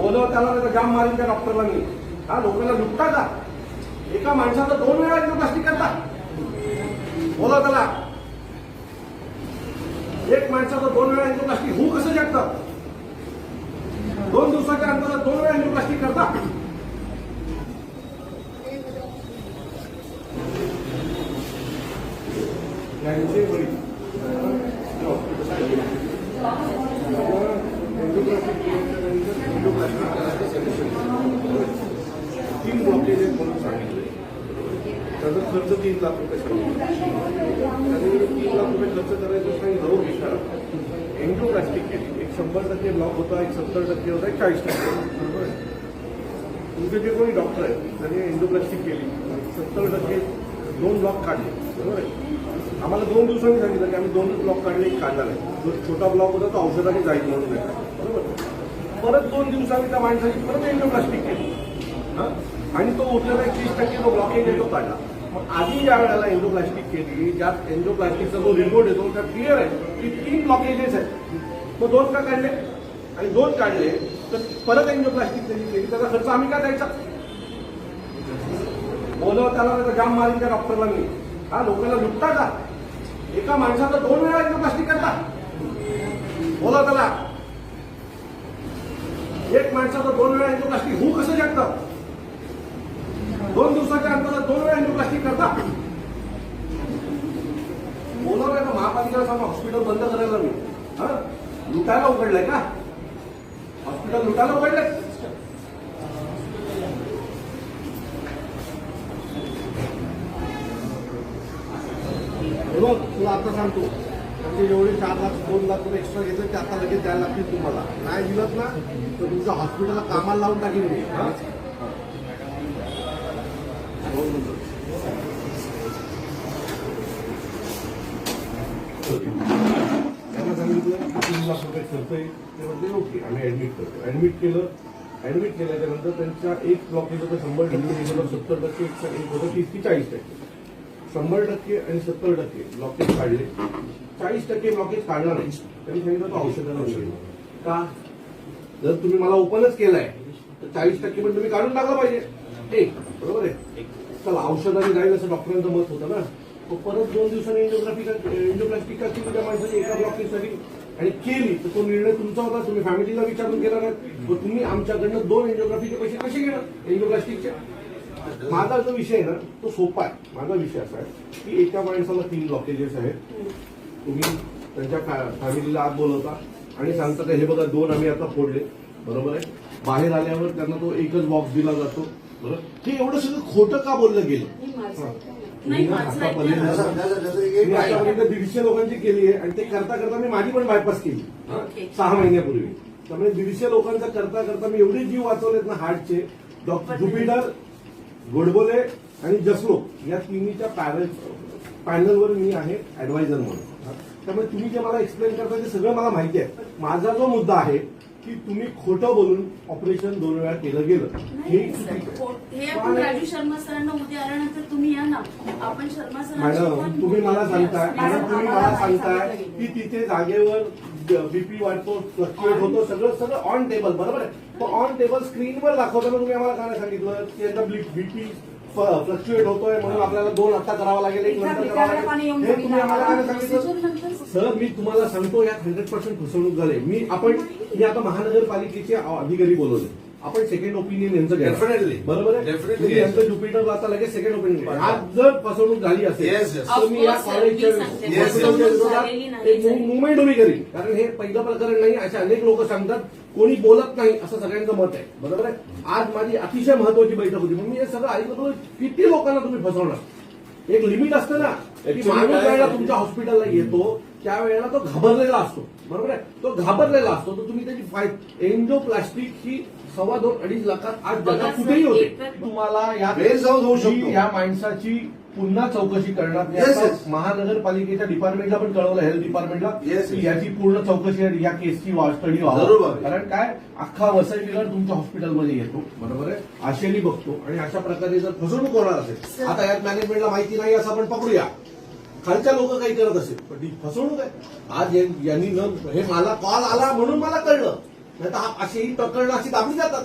बोलव त्याला नाही तर जाम मारीन त्या डॉक्टरला मी. हा लोकांना लुटता का? एका माणसाचं दोन वेळा एन्जिओप्लास्टी करता बोलव त्याला. एक माणसाचं दोन वेळा एन्जिओप्लास्टी होऊ कसं जगतं? दोन दिवसाच्या अंतरात दोन वेळा एन्जिओप्लास्टी करता त्यांचे वडील तीन ब्लॉकेज आहेत म्हणून सांगितले त्याचा खर्च तीन लाख रुपये सांगितले आणि तीन लाख रुपये खर्च करायचं असं रोग विचारा. एन्जिओप्लास्टिक केली एक शंभर टक्के ब्लॉक होता एक सत्तर टक्के होता एक चाळीस टक्के बरोबर आहे? तुमचे जे कोणी डॉक्टर आहेत त्यांनी एन्जिओप्लास्टिक केली सत्तर टक्के दोन ब्लॉक काढले. बरोबर आहे? आम्हाला दोन दिवसांनी सांगितलं की आम्ही दोन ब्लॉक काढले एक काढणार आहे. जो छोटा ब्लॉक होता तो औषधाने जाईल म्हणून बरोबर परत दोन दिवसांनी त्या माणसाची परत एन्जिओप्लास्टिक केली हां? आणि तो उरलेला एक तीस टक्के तो ब्लॉकेज आहे तो काढला. मग आधी ज्या वेळेला एन्झोप्लास्टिक केली ज्यात एन्झोप्लास्टिकचा जो रिपोर्ट येतो त्या क्लिअर आहे की तीन ब्लॉकेजेस आहेत. मग दोन का काढले? आणि दोन काढले तर परत एन्झोप्लास्टिक त्यांनी केली. त्याचा खर्च आम्ही का द्यायचा? बोलव त्याला त्याचा जाम मारीन त्या डॉक्टरला मी. हा लोकांना लुटता का? एका माणसाचं दोन वेळा एन्झोप्लास्टिक करता? बोलव त्याला एक माणसाचं दोन वेळा एन्झोप्लास्टिक होऊ कसं शकतं? दोन दिवसाच्या अंतरात दोन वेळा एन्जिओप्लास्टी करता. बोलवलं नाही का महापालिकेला सांगा हॉस्पिटल बंद करायला मी हा? लुटायला उघडलंय का? हॉस्पिटल लुटायला उघडलंय? तुला आता सांगतो म्हणजे जेवढे चार लाख दोन लाख रुपये एक्स्ट्रा घेतले ते आता लगेच द्यायला लागतील तुम्हाला. नाही दिलं ना तर तुमच्या हॉस्पिटलला कामाला लावून टाकेल मी. त्यांना सांगितलं की तीन लाख रुपये खर्च येईल ते म्हणजे ओके आम्ही ऍडमिट करतो ऍडमिट केलं ऍडमिट केल्याच्यानंतर त्यांच्या एक ब्लॉकेज होतं शंभर टक्के एक होतं सत्तर टक्के एक होतं तीस की चाळीस टक्के म्हणजे शंभर टक्के आणि सत्तर टक्के ब्लॉकेज काढले चाळीस टक्के ब्लॉकेज काढला नाही त्यांनी सांगितलं तो औषधं का जर तुम्ही मला ओपनच केलाय तर चाळीस टक्के पण तुम्ही काढून टाकलं पाहिजे. एक बरोबर आहे. चला औषधाने जाईल असं डॉक्टरांचं मत होतं ना. परत दोन दिवसांनी एन्जिओग्राफी एन्जिओप्लास्टिक केली त्या माणसाने एका ब्लॉकेजसाठी आणि केली. तर तो निर्णय तुमचा होता तुम्ही फॅमिलीला विचारून केला नाही. मग तुम्ही आमच्याकडनं दोन एन्जिओग्राफीचे पैसे कसे घेणार? एन्जिओप्लास्टिकचे माझा जो विषय आहे ना तो सोपा आहे. माझा विषय असा आहे की एका माणसाला तीन ब्लॉकेजेस आहेत. तुम्ही त्यांच्या फॅमिलीला आत बोलवता आणि सांगता का हे बघा दोन आम्ही आता फोडले. बरोबर आहे? बाहेर आल्यावर त्यांना तो एकच बॉक्स दिला जातो. हे एवढं सगळं खोटं का बोललं गेलं? दीडशे लोकांची केली आहे आणि ते करता करता मी माझी पण बायपास केली. सहा महिन्यापूर्वी. त्यामुळे दीडशे लोकांचा करता करता मी एवढे जीव वाचवलेत ना हार्टचे. डॉक्टर ज्युपिटर गोडबोले आणि जसलोक या तिन्हीच्या पॅनल पॅनलवर मी आहे ऍडवायझर म्हणून. त्यामुळे तुम्ही जे मला एक्सप्लेन करता ते सगळं मला माहिती आहे. माझा जो मुद्दा आहे की तुम्ही खोटं बोलून ऑपरेशन दोन वेळा केलं गेलं. हे चुकीचं आहे. हे आपण राजू शर्मा सरांना उद्या आल्यानंतर तुम्ही या ना. आपण शर्मा मॅडम तुम्ही मला. सांगताय मॅडम, तुम्ही मला सांगताय की. तिथे जागेवर बीपी वाढतो फ्लक्च्युएट होतो सगळं सगळं ऑन टेबल बरोबर आहे? तो ऑन टेबल स्क्रीनवर दाखवताना तुम्ही आम्हाला काय नाही सांगितलं? की यांचा बीपी फ्लक्च्युएट होतोय म्हणून आपल्याला दोन आता करावा लागेल एक नंतर करावा लागेल. हे तुम्ही आम्हाला काय नाही सांगितलं सर मी तुम्हाला सांगतो यात हंड्रेड पर्सेंट फसवणूक झाली मी आपण मी आता महानगरपालिकेचे अधिकारी बोलवले. आपण सेकंड ओपिनियन यांचं घ्या. Definitely. बरोबर आहे? तुम्ही yes. यांचं ज्युपिटरला आता लगेच सेकंड ओपिनियन आज जर फसवणूक झाली असेल. तर मी या कॉलेजच्या विरोधात एक. मुवमेंट उभी करीन कारण हे पहिलं प्रकरण नाही असे अनेक लोक सांगतात कोणी बोलत नाही असं सगळ्यांचं मत आहे. बरोबर आहे? आज माझी अतिशय महत्वाची बैठक होती. मी हे सगळं ऐकलं होतं, किती लोकांना तुम्ही फसवणार? एक लिमिट असतं ना की माणूस वेळेला तुमच्या हॉस्पिटलला येतो त्यावेळेला तो घाबरलेला असतो. बरोबर आहे? तो घाबरलेला असतो. तर तुम्ही त्याची फाय एन्डोप्लास्टिक ही सव्वा दोन अडीच लाखात आज जगात कुठेही होते. तुम्हाला या गैरसमज होऊ शकतो. ही या माणसाची पुन्हा चौकशी Yes, yes. महानगरपालिकेच्या डिपार्टमेंटला पण कळवलं हेल्थ डिपार्टमेंटला Yes, की yes. याची पूर्ण चौकशी आणि या केसची स्टडी व्हावं. कारण काय? अख्खा वसई विभाग तुमच्या हॉस्पिटलमध्ये येतो. बरोबर आहे? आशेनी बघतो. आणि अशा प्रकारे जर फसवणूक होणार असेल. आता यात मॅनेजमेंटला माहिती नाही असं आपण पकडूया. खालच्या लोक काही करत असेल पण ती फसवणूक आहे. आज यांनी न हे मला कॉल आला म्हणून मला कळलं. नाही तर हा- अशी ही प्रकरणं अशी दाबली जातात.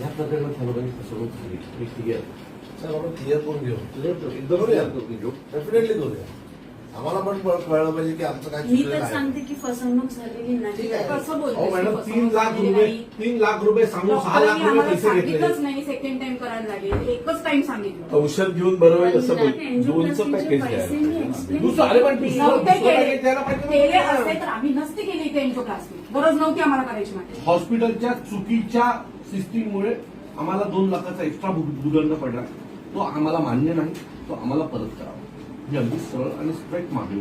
या प्रकरणात सर्वांनी फसवणूक झाली. मी क्लिअर क्लिअर करून घेऊ. एकदम करूया. clear. करून घेऊ. डेफिनेटली करूया. आम्हाला पण कळ- कळलं पाहिजे की आमचं काय मी चुकलेलं तर आहे. सांगते की फसवणूक झालेली नाही. ठीक आहे. कसं अहो बोलते मॅडम तीन लाख रुपये तीन लाख रुपये सांगून सहा लाख डॉक्टरांनी रुपये आम्हाला पैसे घेतले नाही सेकंड टाइम करायला लागेल. एकच टाइम सांगितलं. औषध घेऊन बरं होईल असं बोल दोनचं पॅकेज explain दुसरं अरे पण दुसरं नव्हते दुसरं केले. package द्यायला पाहिजे केले ना. असते तर आम्ही नसते केले इथे एन्जिओप्लास्टी गरज नव्हती आम्हाला करायची माझी हॉस्पिटलच्या चुकीच्या सिस्टीममुळे आम्हाला दोन लाखाचा एक्स्ट्रा बुदंड पडला. तो आम्हाला मान्य नाही. तो आम्हाला परत करावा. ही अगदी सरळ आणि स्ट्रेट मागणी.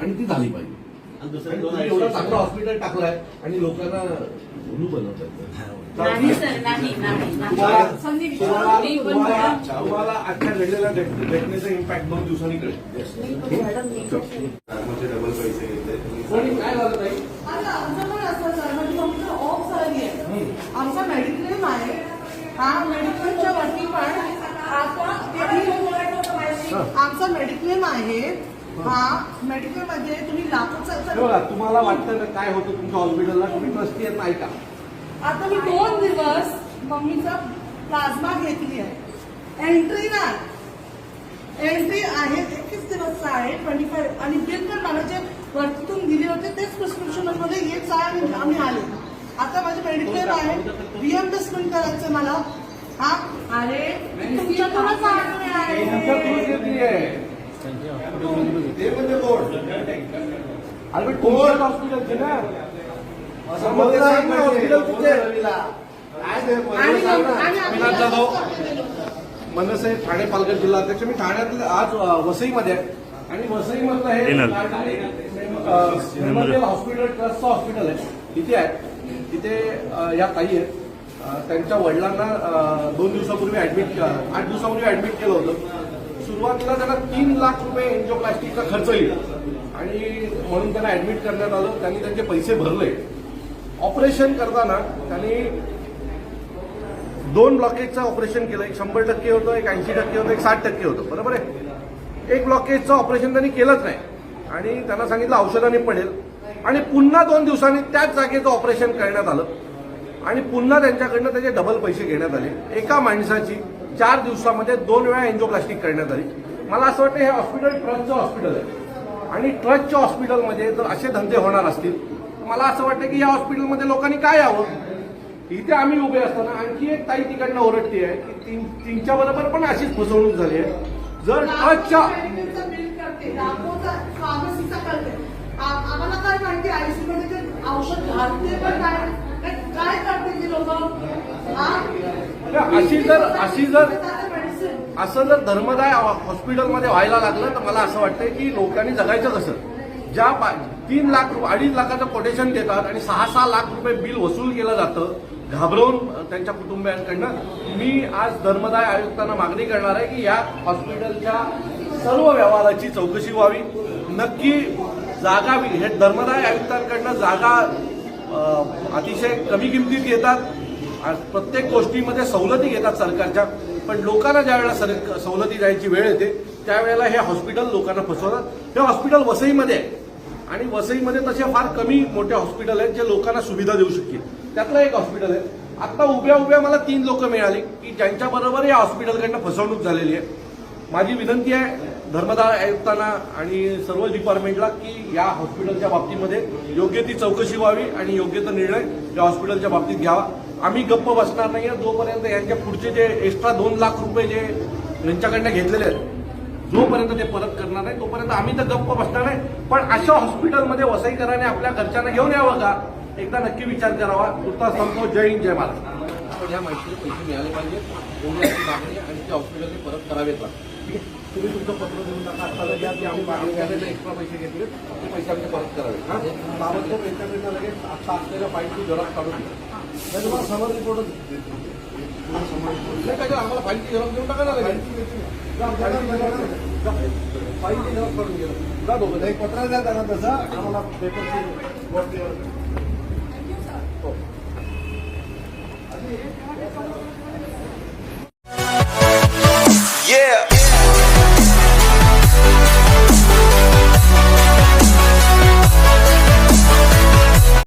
आणि ती झाली पाहिजे. एवढं चांगलं हॉस्पिटल टाकलंय आणि लोकांना उलू बनवतात नाही सर नाही नाही नाही. तुम्हाला आजच्या घडलेल्या घटनेचा इम्पॅक्ट दोन दिवसांनी कळेल डबल पैसे घेतले. कोणी काय झालं ताई? आता आमचं मेडिक्लेम आहे. हा मेडिक्लेमच्या वरती पण आता आमचा मेडिक्लेम आहे हा मेडिक्लेममध्ये तुम्ही बघा लाखोचा तुम्हाला वाटतं ना काय होतं तुमच्या हॉस्पिटलला तुम्ही ट्रस्टी आहेत नाही का? आता मी दोन दिवस मम्मीचा प्लाझ्मा घेतली आहे. एंट्री नाही. एंट्री आहे एकवीस दिवस आहे ट्वेंटी फाईव्ह आणि बिल पण मला जे वरतीतून दिले होते तेच प्रिस्क्रिप्शनमध्ये हेच आहे आणि आम्ही आले. आता माझे मेडिक्लेम आहे रिएम्बर्समेंट करायचं मला हा अरे तुमच्या म्हणजे कोण? हॉस्पिटलची ना? असं हॉस्पिटल जाधव मनसे ठाणे पालघर जिल्हा अध्यक्ष. मी ठाण्यातले आज वसईमध्ये आहे. आणि वसईमधलं हे अ, मेमोरियल हॉस्पिटल ट्रस्टचं हॉस्पिटल आहे. तिथे आहे. तिथे या ताई आहेत. त्यांच्या वडिलांना दोन दिवसापूर्वी ऍडमिट आठ दिवसापूर्वी ऍडमिट केलं होतं. सुरुवातीला त्यांना तीन लाख रुपये एन्जिओप्लास्टिकचा खर्च येईल. आणि म्हणून त्यांना ऍडमिट करण्यात आलं. त्यांनी त्यांचे पैसे भरले. ऑपरेशन करताना त्यांनी दोन ब्लॉकेजचं ऑपरेशन केलं. एक शंभर टक्के होतं एक ऐंशी टक्के होतं एक साठ टक्के होतं. बरोबर आहे? एक ब्लॉकेजचं ऑपरेशन त्यांनी केलंच नाही. आणि त्यांना सांगितलं औषधाने पडेल. आणि पुन्हा दोन दिवसांनी त्याच जागेचं ऑपरेशन करण्यात आलं. आणि पुन्हा त्यांच्याकडनं त्याचे डबल पैसे घेण्यात आले. एका माणसाची चार दिवसामध्ये दोन वेळा एन्जिओप्लास्टिक करण्यात आली. मला असं वाटतं हे हॉस्पिटल ट्रस्टचं हॉस्पिटल आहे. आणि ट्रस्टच्या हॉस्पिटलमध्ये जर असे धंदे होणार असतील तर मला असं वाटतं की या हॉस्पिटलमध्ये लोकांनी काय यावं? इथे आम्ही उभे असताना आणखी एक ताई तिकडनं ओरडते आहे की तीन तीनच्या बरोबर पण अशीच फसवणूक झाली आहे. जर ट्रस्टच्या आम्हाला काय माहिती आयसीयू मध्ये ते औषध घालते पण काय? काय- काय करते ती लोक? अशी जर अशी जर असं जर धर्मदाय हॉस्पिटलमध्ये व्हायला लागलं तर मला असं वाटतंय की लोकांनी जगायचं कसं? ज्या तीन लाख अडीच लाखाचं कोटेशन देतात आणि सहा सहा लाख रुपये बिल वसूल केलं जातं घाबरवून त्यांच्या कुटुंबियांकडनं मी आज धर्मदाय आयुक्तांना मागणी करणार आहे की या हॉस्पिटलच्या सर्व व्यवहाराची चौकशी व्हावी. नक्की जागा हे धर्मदाय आयुक्तांकडनं जागा अतिशय कमी किमतीत घेतात आज प्रत्येक गोष्टीमध्ये सवलती घेतात सरकारच्या. पण लोकांना ज्या वेळेला सर- सवलती द्यायची वेळ येते त्यावेळेला हे हॉस्पिटल लोकांना फसवतात. हे हॉस्पिटल वसईमध्ये आहे. आणि वसईमध्ये तसे फार कमी मोठे हॉस्पिटल आहेत जे लोकांना सुविधा देऊ शकतील. त्यातलं एक हॉस्पिटल आहे. आता उभ्या उभ्या मला तीन लोक मिळाली की ज्यांच्याबरोबर या हॉस्पिटलकडनं फसवणूक झालेली आहे. माझी विनंती आहे धर्मदाय आयुक्तांना आणि सर्व डिपार्टमेंटला की या हॉस्पिटलच्या बाबतीमध्ये योग्य ती चौकशी व्हावी आणि योग्य तो निर्णय या हॉस्पिटलच्या बाबतीत घ्यावा. आम्ही गप्प बसणार नाही आहे. जोपर्यंत यांच्या पुढचे जे एक्स्ट्रा दोन लाख रुपये जे यांच्याकडनं घेतलेले आहेत जोपर्यंत ते परत करणार नाही तोपर्यंत आम्ही तर गप्प बसणार नाही. पण अशा हॉस्पिटलमध्ये वसईकराने आपल्या घरच्यांना घेऊन यावं का? एकदा नक्की विचार करावा. तुर्ता सांगतो जय हिंद जय महाराष्ट्र आपण ह्या माहितीचे पैसे मिळाले पाहिजे एवढी मागणी आणि ते हॉस्पिटलने परत करावेत. लागतात ठीक आहे. तुम्ही तुमचं पत्र देऊन टाका. आता घ्या की आम्ही मागणी घ्यायला एक्स्ट्रा पैसे घेतले. ते पैसे आमचे परत करावे. हा? ताबडतोब यांच्याकडनं लगेच आता असलेल्या फाईलची झेरॉक्स काढून घ्या नाही तुम्हाला समर रिपोर्ट नाही काय आम्हाला फाईलची झेरॉक्स देऊन टाका ना फाईलची झेरॉक्स काढून घ्या. जा दोघं एक पत्र द्या त्यांना तसं. आम्हाला पेपरची हो. Yeah.